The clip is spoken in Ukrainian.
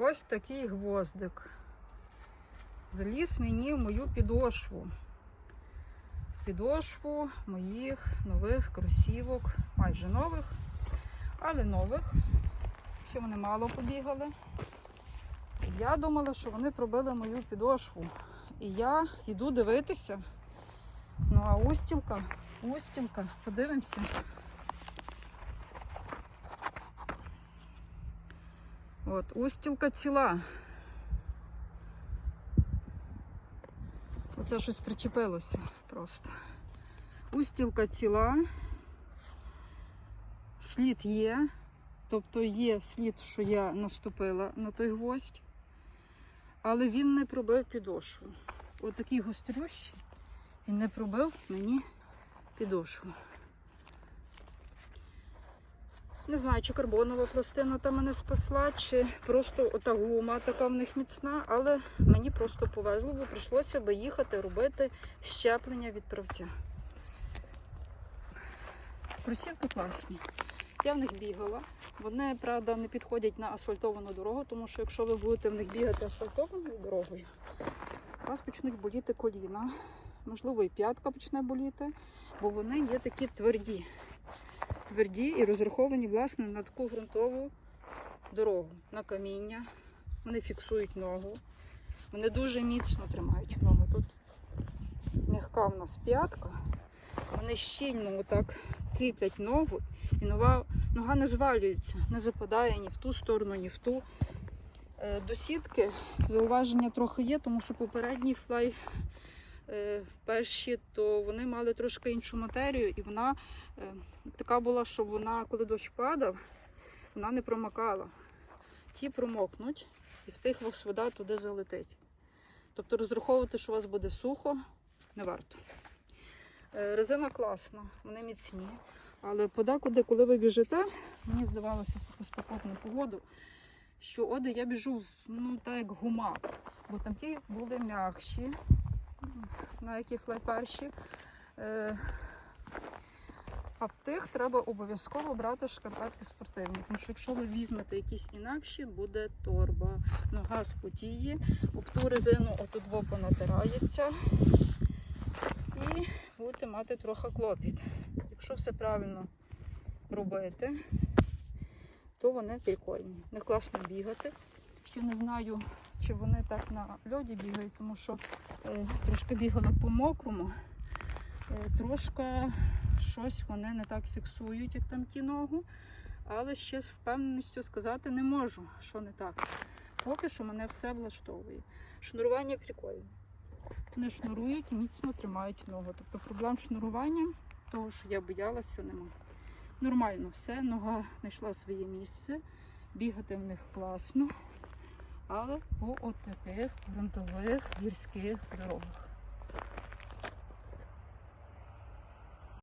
Ось такий гвоздик. Заліз мені в мою підошву. Підошву моїх нових кросівок, майже нових, але нових. Ще вони мало побігали. Я думала, що вони пробили мою підошву. І я йду дивитися. Ну а устілка, устілка, подивимося. От, устілка ціла. Оце щось причепилося просто. Устілка ціла. Слід є. Тобто є слід, що я наступила на той гвоздь, але він не пробив підошву. Отакий гострющий і не пробив мені підошву. Не знаю, чи карбонова пластина там мене спасла, чи просто ота гума така в них міцна, але мені просто повезло, бо прийшлося би їхати робити щеплення від правця. Кросівки класні. Я в них бігала. Вони, правда, не підходять на асфальтовану дорогу, тому що якщо ви будете в них бігати асфальтованою дорогою, у вас почнуть боліти коліна. Можливо, і п'ятка почне боліти, бо вони є такі тверді. Тверді і розраховані, власне, на таку ґрунтову дорогу, на каміння. Вони фіксують ногу. Вони дуже міцно тримають ногу. Тут м'яка в нас п'ятка. Вони щільно отак кріплять ногу, і нога, нога не звалюється, не западає ні в ту сторону, ні в ту. Е, До сітки зауваження трохи є, тому що попередній флай перші, то вони мали трошки іншу матерію, і вона е, така була, що вона, коли дощ падав, вона не промокала. Ті промокнуть, і в тих вас вода туди залетить. Тобто розраховувати, що у вас буде сухо, не варто. Е, Резина класна, вони міцні. Але подекуди, коли ви біжите, мені здавалося в таку спекотну погоду, що оде я біжу ну, так як гума, бо там ті були м'якші, які флай перші. А в тих треба обов'язково брати шкарпетки спортивні. Тому що якщо ви візьмете якісь інакші, буде торба, нога спотіє, об ту резину отут во понатирається і будете мати трохи клопіт. Якщо все правильно робити, то вони прикольні. Них класно бігати. Ще не знаю, чи вони так на льоді бігають, тому що е, трошки бігала по мокрому, е, трошки щось вони не так фіксують, як там ті ногу. Але ще з впевненістю сказати не можу, що не так. Поки що мене все влаштовує. Шнурування прикольне. Вони шнурують і міцно тримають ногу. Тобто проблем з шнуруванням, того, що я боялася, нема. Нормально все, нога знайшла своє місце, бігати в них класно, але по от таких ґрунтових гірських дорогах.